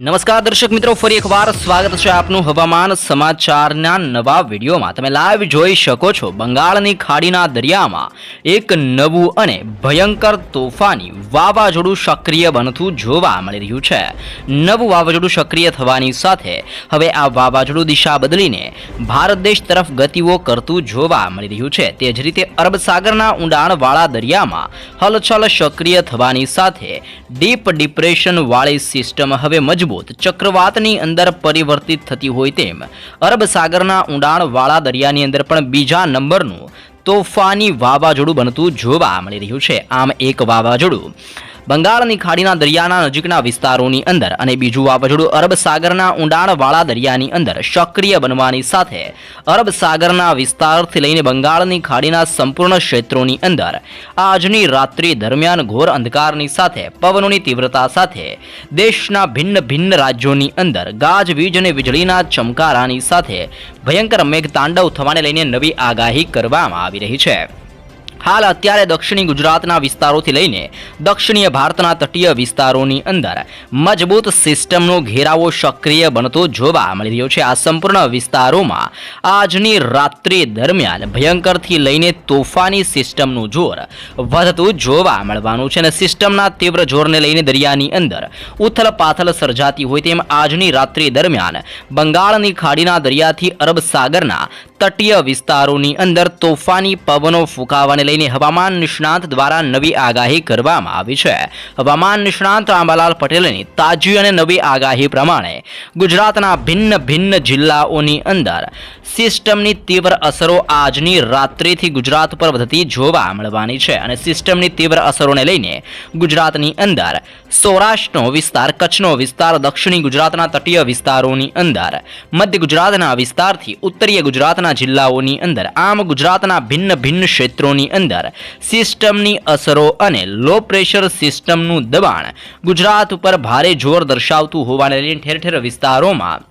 નમસ્કાર દર્શક મિત્રો, ફરી એકવાર સ્વાગત છે આપનું હવામાન સમાચારના નવા વિડીયોમાં. તમે લાઈવ જોઈ શકો છો, બંગાળની ખાડીના દરિયામાં એક નવું અને ભયંકર તોફાની વાવાઝોડું સક્રિય બનતું જોવા મળી રહ્યું છે. નવું વાવાઝોડું સક્રિય થવાની સાથે હવે આ વાવાઝોડું દિશા બદલીને ભારત દેશ તરફ ગતિઓ કરતું જોવા મળી રહ્યું છે. તે જ રીતે અરબ સાગરના ઊંડાણવાળા દરિયામાં હલચલ સક્રિય થવાની સાથે ડીપ ડિપ્રેશનવાળી સિસ્ટમ હવે મજબૂત ચક્રવાતની અંદર પરિવર્તિત થતી હોય તેમ. અરબ સાગરના ઊંડાણવાળા દરિયાની અંદર પણ બીજા નંબરનું તોફાની વાવાઝોડું બનતું જોવા મળી રહ્યું છે. આમ એક વાવાઝોડું બંગાળની ખાડીના દરિયાના નજીકના વિસ્તારોની અંદર અને બીજું વાવાઝોડું અરબ સાગરના ઊંડાણવાળા દરિયાની અંદર સક્રિય બનવાની સાથે અરબ સાગરના વિસ્તારથી લઈને બંગાળની ખાડીના સંપૂર્ણ ક્ષેત્રોની અંદર આજની રાત્રિ દરમિયાન ઘોર અંધકારની સાથે, પવનોની તીવ્રતા સાથે, દેશના ભિન્ન ભિન્ન રાજ્યોની અંદર ગાજવીજ અને વીજળીના ચમકારાની સાથે ભયંકર મેઘતાંડવ થવાને લઈને નવી આગાહી કરવામાં આવી રહી છે. હાલ અત્યારે દક્ષિણી ગુજરાતના વિસ્તારોથી લઈને દક્ષિણીય ભારતના તટીય વિસ્તારોની અંદર મજબૂત સિસ્ટમનો ઘેરાવો સક્રિય બનતો જોવા મળી રહ્યો છે. આ સંપૂર્ણ વિસ્તારોમાં આજની રાત્રિ દરમિયાન ભયંકરથી લઈને તોફાની સિસ્ટમનું જોર વધતું જોવા મળવાનું છે અને સિસ્ટમના તીવ્ર જોરને લઈને દરિયાની અંદર ઉથલ પાથલ સર્જાતી હોય તેમ આજની રાત્રિ દરમિયાન બંગાળની ખાડીના દરિયાથી અરબ સાગરના તટીય વિસ્તારોની અંદર તોફાની પવનો ફૂંકાવાને લઈને હવામાન નિષ્ણાંત દ્વારા નવી આગાહી કરવામાં આવી છે. હવામાન નિષ્ણાંત આંબાલાલ પટેલની તાજી અને નવી આગાહી પ્રમાણે ગુજરાતના ભિન્ન ભિન્ન જિલ્લાઓની અંદર સિસ્ટમની તીવ્ર અસરો આજની રાત્રિથી ગુજરાત પર વધતી જોવા મળવાની છે અને સિસ્ટમની તીવ્ર અસરોને લઈને ગુજરાતની અંદર સૌરાષ્ટ્રનો વિસ્તાર, કચ્છનો વિસ્તાર, દક્ષિણી ગુજરાતના તટીય વિસ્તારોની અંદર મધ્ય ગુજરાતના વિસ્તારથી ઉત્તરીય ગુજરાતના જિલ્લાઓની અંદર, આમ ગુજરાતના ભિન્ન ભિન્ન ક્ષેત્રોની અંદર સિસ્ટમની અસરો અને લો પ્રેશર સિસ્ટમનું દબાણ ગુજરાત ઉપર ભારે જોર દર્શાવતું હોવાને લઈને ઠેર ઠેર વિસ્તારોમાં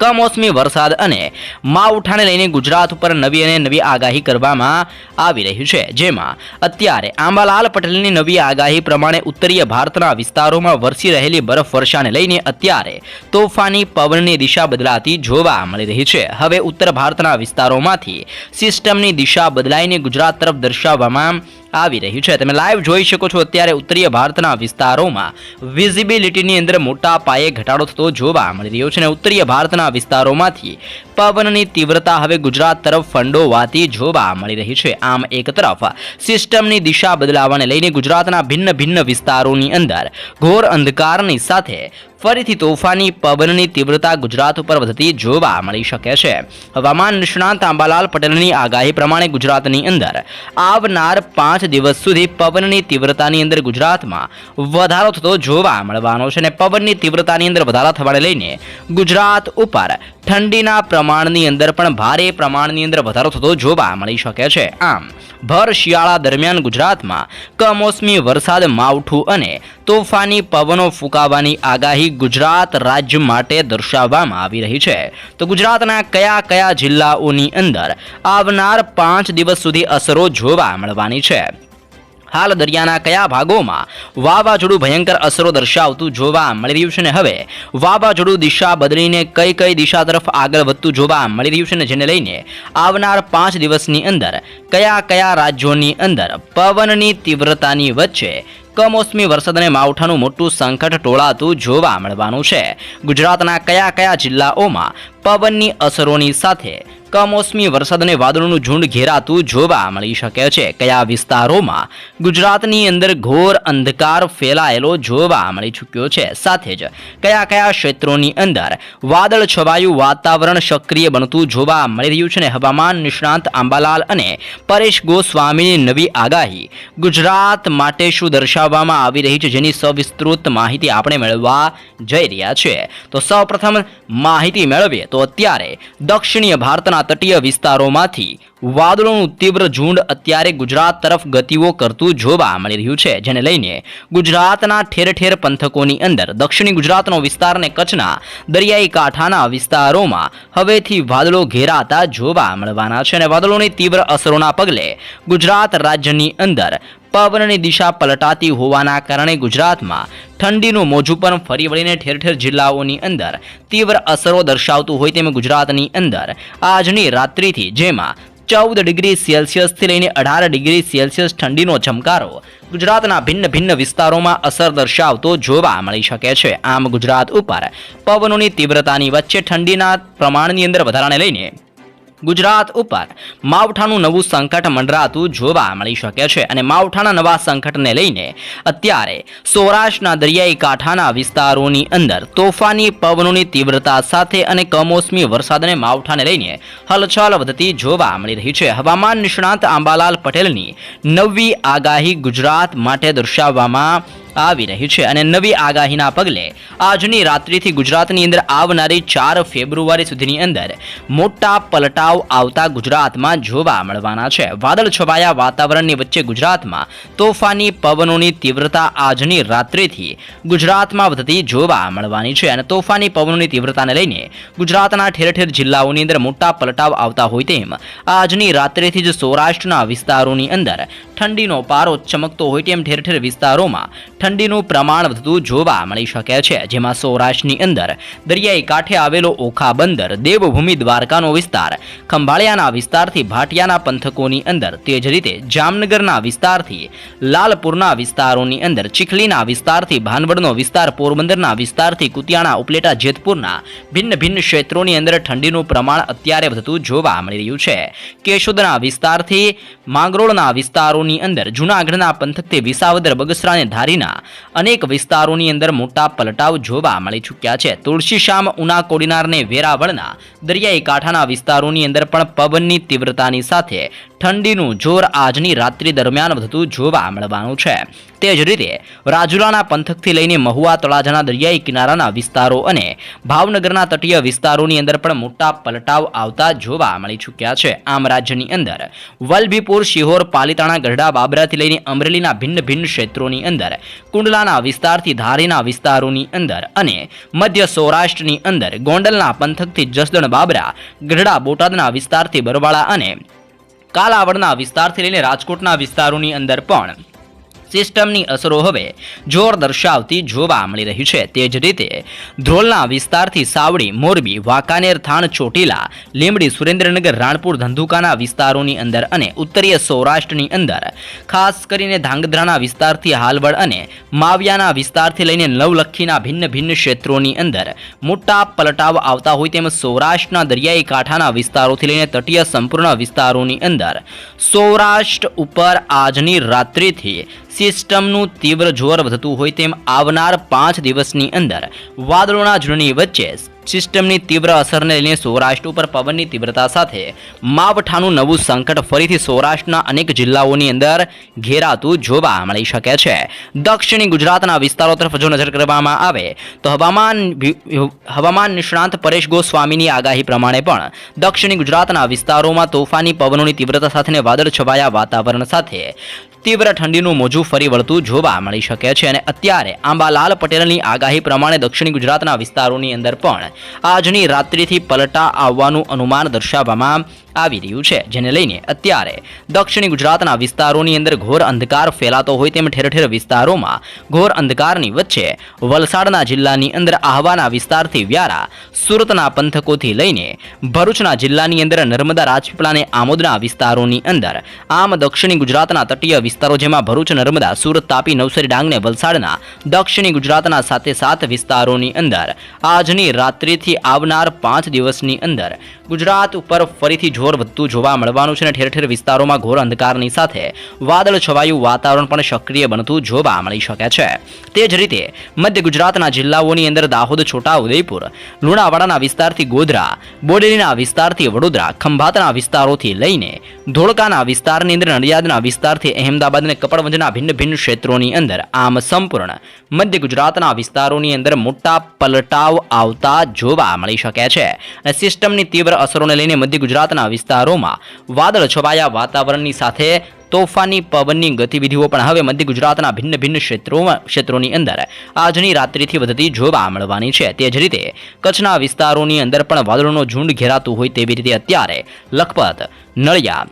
કમોસમી વરસાદ અને માવઠાને લઈને ગુજરાત ઉપર નવી અને નવી આગાહી કરવામાં આવી રહી છે. જેમાં અત્યારે આંબાલાલ પટેલની નવી આગાહી પ્રમાણે ઉત્તરીય ભારતના વિસ્તારોમાં વરસી રહેલી બરફવર્ષાને લઈને અત્યારે તોફાની પવનની દિશા બદલાતી જોવા મળી રહી છે. હવે ઉત્તર ભારતના વિસ્તારોમાંથી સિસ્ટમની દિશા બદલાઈને ગુજરાત તરફ દર્શાવવામાં આવી રહ્યું છે. તમે લાઈવ જોઈ શકો છો અત્યારે ઉત્તરીય ભારતના વિસ્તારોમાં વિઝિબિલિટીની અંદર મોટા પાયે ઘટાડો થતો જોવા મળી રહ્યો છે અને ઉત્તરીય ભારતના વિસ્તારોમાંથી પવનની તીવ્રતા હવે ગુજરાત તરફ ફંડોવાતી જોવા મળી રહી છે. આમ એક તરફ સિસ્ટમની દિશા બદલાવાને લઈને ગુજરાતના ભિન્ન ભિન્ન વિસ્તારોની અંદર ઘોર અંધકારની સાથે ફરીથી તોફાની પવનની તીવ્રતા ગુજરાત ઉપર વધતી જોવા મળી શકે છે. હવામાન નિષ્ણાંત આંબાલાલ પટેલની આગાહી પ્રમાણે ગુજરાતની અંદર આવનાર પાંચ દિવસ સુધી પવનની તીવ્રતાની અંદર ગુજરાતમાં વધારો થતો જોવા મળવાનો છે અને પવનની તીવ્રતાની અંદર વધારા થવાને લઈને ગુજરાત ઉપર ઠંડીના પ્રમાણની અંદર પણ ભારે પ્રમાણની અંદર વધારો થતો જોવા મળી શકે છે. આમ, ભર શિયાળા દરમિયાન ગુજરાતમાં કમોસમી વરસાદ, માવઠું અને તોફાની પવનો ફૂંકાવાની આગાહી ગુજરાત રાજ્ય માટે દર્શાવવામાં આવી રહી છે. તો ગુજરાતના કયા કયા જિલ્લાઓની અંદર આવનાર પાંચ દિવસ સુધી અસરો જોવા મળવાની છે? હાલ દરિયાના કયા ભાગોમાં વાવાઝોડું ભયંકર અસરો દર્શાવતું જોવા મળી રહ્યું છે ને હવે વાવાઝોડું દિશા બદલીને કઈ કઈ દિશા તરફ આગળ વધતું જોવા મળી રહ્યું છે ને જેને લઈને આવનાર પાંચ દિવસની અંદર કયા કયા રાજ્યોની અંદર પવનની તીવ્રતાની વચ્ચે કમોસમી વરસાદ અને માવઠાનું મોટું સંકટ ટોળાતું જોવા મળવાનું છે. ગુજરાતના કયા કયા જિલ્લાઓમાં પવનની અસરોની સાથે કમોસમી વરસાદ અને વાદળોનું ઝુંડ ઘેરાતું જોવા મળી શકે છે. કયા વિસ્તારોમાં ગુજરાતની અંદર ઘોર અંધકાર ફેલાયેલો જોવા મળી ચૂક્યો છે? સાથે જ કયા કયા ક્ષેત્રોની અંદર વાદળ છવાયું વાતાવરણ સક્રિય બનતું જોવા મળી રહ્યું છે ને? હવામાન નિષ્ણાંત આંબાલાલ અને પરેશ ગોસ્વામીની નવી આગાહી ગુજરાત માટે શું દર્શાવવામાં આવી રહી છે? જેની સવિસ્તૃત માહિતી આપણે મેળવવા જઈ રહ્યા છે. તો સૌપ્રથમ માહિતી મેળવીએ તો અત્યારે દક્ષિણીય ભારતના તટીય વિસ્તારોમાંથી વાદળોનું તીવ્ર ઝુંડ અત્યારે ગુજરાત તરફ ગતિઓ કરતું જોવા મળી રહ્યું છે, જેને લઈને ગુજરાતના ઠેર ઠેર પંથકોની અંદર દક્ષિણી ગુજરાતનો વિસ્તાર અને કચ્છના દરિયાઈ કાંઠાના વિસ્તારોમાં હવેથી વાદળો ઘેરાતા જોવા મળવાના છે અને વાદળોની તીવ્ર અસરોના પગલે ગુજરાત રાજ્યની અંદર પવનની દિશા પલટાતી હોવાના કારણે ગુજરાતમાં ઠંડીનું મોજું પણ ફરી વળીને ઠેર ઠેર જિલ્લાઓની અંદર તીવ્ર અસરો દર્શાવતું હોય તેમ ગુજરાતની અંદર આજની રાત્રિથી જેમાં ચૌદ ડિગ્રી સેલ્સિયસથી લઈને અઢાર ડિગ્રી સેલ્સિયસ ઠંડીનો ચમકારો ગુજરાતના ભિન્ન ભિન્ન વિસ્તારોમાં અસર દર્શાવતો જોવા મળી શકે છે. આમ ગુજરાત ઉપર પવનોની તીવ્રતાની વચ્ચે ઠંડીના પ્રમાણની અંદર વધારાને લઈને ગુજરાત ઉપર માવઠાનું નવું સંકટ મંડરાતું જોવા મળી શકે છે અને માવઠાના નવા સંકટને લઈને અત્યારે સૌરાષ્ટ્રના દરિયાઈ કાંઠાના વિસ્તારોની અંદર તોફાની પવનોની તીવ્રતા સાથે અને કમોસમી વરસાદને માવઠાને લઈને હલચલ વધતી જોવા મળી રહી છે. હવામાન નિષ્ણાત આંબાલાલ પટેલની નવી આગાહી ગુજરાત માટે દર્શાવવામાં આવી રહી છે અને નવી આગાહીના પગલે આજની રાત્રિથી ગુજરાતની અંદર આવનારી ચાર ફેબ્રુઆરી સુધીની અંદર મોટા પલટાવ આવતા ગુજરાતમાં જોવા મળવાના છે. વાદળ છવાયા વાતાવરણની વચ્ચે ગુજરાતમાં તોફાની પવનોની તીવ્રતા આજની રાત્રિથી ગુજરાતમાં વધતી જોવા મળવાની છે અને તોફાની પવનોની તીવ્રતાને લઈને ગુજરાતના ઠેર ઠેર જિલ્લાઓની અંદર મોટા પલટાવ આવતા હોય તેમ આજની રાત્રિથી જ સૌરાષ્ટ્રના વિસ્તારોની અંદર ઠંડીનો પારો ચમકતો હોય તેમ ઠેર ઠેર વિસ્તારોમાં ઠંડીનું પ્રમાણ વધતું જોવા મળી શકે છે, જેમાં સૌરાષ્ટ્રની અંદર દરિયાઈ કાંઠે આવેલો ઓખા બંદર, દેવભૂમિ દ્વારકાનો વિસ્તાર, ખંભાળિયાના વિસ્તારથી ભાટિયાના પંથકોની અંદર, તે જ રીતે જામનગરના વિસ્તારથી લાલપુરના વિસ્તારોની અંદર, ચીખલીના વિસ્તારથી ભાનવડનો વિસ્તાર, પોરબંદરના વિસ્તારથી કુતિયાણા, ઉપલેટા, જેતપુરના ભિન્ન ભિન્ન ક્ષેત્રોની અંદર ઠંડીનું પ્રમાણ અત્યારે વધતું જોવા મળી રહ્યું છે. કેશોદના વિસ્તારથી માંગરોળના વિસ્તારોની અંદર જૂનાગઢના પંથકથી વિસાવદર બગસરા ધારીના અનેક વિસ્તારોની અંદર મોટા પલટાવ જોવા મળી ચૂક્યા છે. તુલસીશ્યામ ઉના કોડીનારને વેરાવળના દરિયાઈ કાંઠાના વિસ્તારોની અંદર પણ પવનની તીવ્રતાની સાથે ઠંડીનું જોર આજની રાત્રિ દરમિયાન વધતું જોવા મળવાનું છે. તે જ રીતે રાજુલાના પંથકથી લઈને મહુવા તળાજાના દરિયાઈ કિનારાના વિસ્તારો અને ભાવનગરના તટીય વિસ્તારોની અંદર પણ મોટા પલટાવ આવતા જોવા મળી ચૂક્યા છે. આમ રાજ્યની અંદર વલભીપુર, શિહોર, પાલીતાણા, ગઢડા, બાબરાથી લઈને અમરેલીના ભિન્ન ભિન્ન ક્ષેત્રોની અંદર, કુંડલાના વિસ્તારથી ધારીના વિસ્તારોની અંદર અને મધ્ય સૌરાષ્ટ્રની અંદર ગોંડલના પંથકથી જસદણ, બાબરા, ગઢડા, બોટાદના વિસ્તારથી બરવાળા અને કાલાવડના વિસ્તારથી લઈને રાજકોટના વિસ્તારોની અંદર પણ સિસ્ટમની અસરો હવે જોર દર્શાવતી જોવા મળી રહી છે. તે જ રીતે ધ્રોલના વિસ્તારથી સાવડી, મોરબી, વાંકાનેર, થાણ, ચોટીલા, લીંબડી, સુરેન્દ્રનગર, રાણપુર, ધંધુકાના વિસ્તારોની અંદર અને ઉત્તરીય સૌરાષ્ટ્રની અંદર, ખાસ કરીને ધાંગધ્રાના વિસ્તારથી હાલવડ અને માવિયાના વિસ્તારથી લઈને નવલખીના ભિન્ન ભિન્ન ક્ષેત્રોની અંદર મોટા પલટાવ આવતા હોય તેમ સૌરાષ્ટ્રના દરિયાઈ કાંઠાના વિસ્તારોથી લઈને તટીય સંપૂર્ણ વિસ્તારોની અંદર સૌરાષ્ટ્ર ઉપર આજની રાત્રિથી સિસ્ટમનું તીવ્ર જોર વધતું હોય તેમ આવનાર પાંચ દિવસની અંદર વાદળોના ઝૂંડની વચ્ચે સિસ્ટમની તીવ્ર અસરને લઈને સૌરાષ્ટ્ર ઉપર પવનની તીવ્રતા સાથે માવઠાનું નવું સંકટ ફરીથી સૌરાષ્ટ્રના અનેક જિલ્લાઓની અંદર ઘેરાતું જોવા મળી શકે છે. દક્ષિણી ગુજરાતના વિસ્તારો તરફ જો નજર કરવામાં આવે તો હવામાન હવામાન નિષ્ણાંત પરેશ ગોસ્વામીની આગાહી પ્રમાણે પણ દક્ષિણી ગુજરાતના વિસ્તારોમાં તોફાની પવનોની તીવ્રતા સાથે વાદળ છવાયા વાતાવરણ સાથે તીવ્ર ઠંડીનું મોજું ફરી વળતું જોવા મળી શકે છે અને અત્યારે આંબાલાલ પટેલની આગાહી પ્રમાણે દક્ષિણ ગુજરાતના વિસ્તારોની અંદર પણ આજની રાત્રિથી પલટા આવવાનું અનુમાન દર્શાવવામાં આવી રહ્યું છે, જેને લઈને અત્યારે દક્ષિણ ગુજરાતના વિસ્તારોની અંદર ઘોર અંધકાર ફેલાતો હોય તેમ ઠેર ઠેર વિસ્તારોમાં ઘોર અંધકારની વચ્ચે વલસાડના જિલ્લાની અંદર આહવાના વિસ્તારથી વ્યારા સુરતના પંથકોથી લઈને ભરૂચના જિલ્લાની અંદર નર્મદા રાજપીપળા અને આમોદના વિસ્તારોની અંદર આમ દક્ષિણ ગુજરાતના તટીય વિસ્તારો જેમાં ભરૂચ, નર્મદા, સુરત, તાપી, નવસારી, ડાંગને વલસાડના દક્ષિણી ગુજરાતના સાથે સાત વિસ્તારોની અંદર આજની રાત્રિથી આવનાર પાંચ દિવસની અંદર ગુજરાત ઉપર ફરીથી જોર વધતું જોવા મળવાનું છે અને ઠેર ઠેર વિસ્તારોમાં ઘોર અંધકારની સાથે વાદળ છવાયું વાતાવરણ પણ સક્રિય બનતું જોવા મળી શકે છે. તે જ રીતે મધ્ય ગુજરાતના જિલ્લાઓની અંદર દાહોદ છોટા ઉદયપુર લુણાવાડાના વિસ્તારથી ગોધરા, બોડેલીના વિસ્તારથી વડોદરા, ખંભાતના વિસ્તારોથી લઈને ધોળકાના વિસ્તારની અંદર નડિયાદના વિસ્તારથી અહેમદાબાદ અને કપડવંજના ભિન્ન ભિન્ન ક્ષેત્રોની અંદર આમ સંપૂર્ણ. મધ્ય ગુજરાતના વિસ્તારોની અંદર મોટા પલટાવ આવતા જોવા મળી શકે છે. અને સિસ્ટમની તીવ્ર અસરોને લઈને મધ્ય ગુજરાતના વિસ્તારોમાં વાદળ છવાયા વાતાવરણની સાથે તોફાની પવનની ગતિવિધિઓ પણ હવે મધ્ય ગુજરાતના ભિન્ન ભિન્ન ક્ષેત્રોમાં ક્ષેત્રોની અંદર આજની રાત્રિથી વધતી જોવા મળવાની છે. તે જ રીતે કચ્છના વિસ્તારોની અંદર પણ વાદળોનો ઝુંડ ઘેરાતું હોય તેવી રીતે અત્યારે લખપત, નળિયા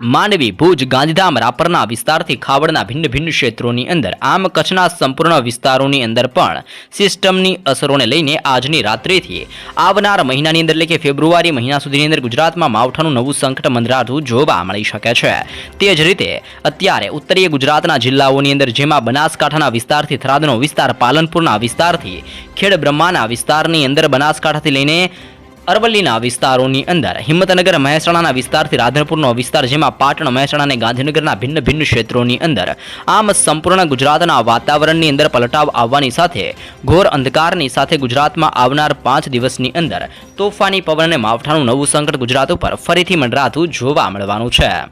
માંડવી ભુજ, ગાંધીધામ, રાપરના વિસ્તારથી ખાવડના ભિન્ન ભિન્ન ક્ષેત્રોની અંદર આમ કચ્છના સંપૂર્ણ વિસ્તારોની અંદર પણ સિસ્ટમની અસરોને લઈને આજની રાત્રિથી આવનાર મહિનાની અંદર એટલે કે ફેબ્રુઆરી મહિના સુધીની અંદર ગુજરાતમાં માવઠાનું નવું સંકટ મંદરાતું જોવા મળી શકે છે. તે જ રીતે અત્યારે ઉત્તરીય ગુજરાતના જિલ્લાઓની અંદર જેમાં બનાસકાંઠાના વિસ્તારથી થરાદનો વિસ્તાર, પાલનપુરના વિસ્તારથી ખેડબ્રહ્માના વિસ્તારની અંદર બનાસકાંઠાથી લઈને અરવલ્લીના વિસ્તારોની અંદર હિંમતનગર, મહેસાણાના વિસ્તારથી રાધનપુરનો વિસ્તાર, જેમાં પાટણ, મહેસાણા અને ગાંધીનગરના ભિન્ન ભિન્ન ક્ષેત્રોની અંદર આમ સંપૂર્ણ ગુજરાતના વાતાવરણની અંદર પલટાવ આવવાની સાથે, ઘોર અંધકારની સાથે ગુજરાતમાં આવનાર પાંચ દિવસની અંદર તોફાની પવન અને માવઠાનું નવું સંકટ ગુજરાત ઉપર ફરીથી મંડરાતું જોવા મળવાનું છે.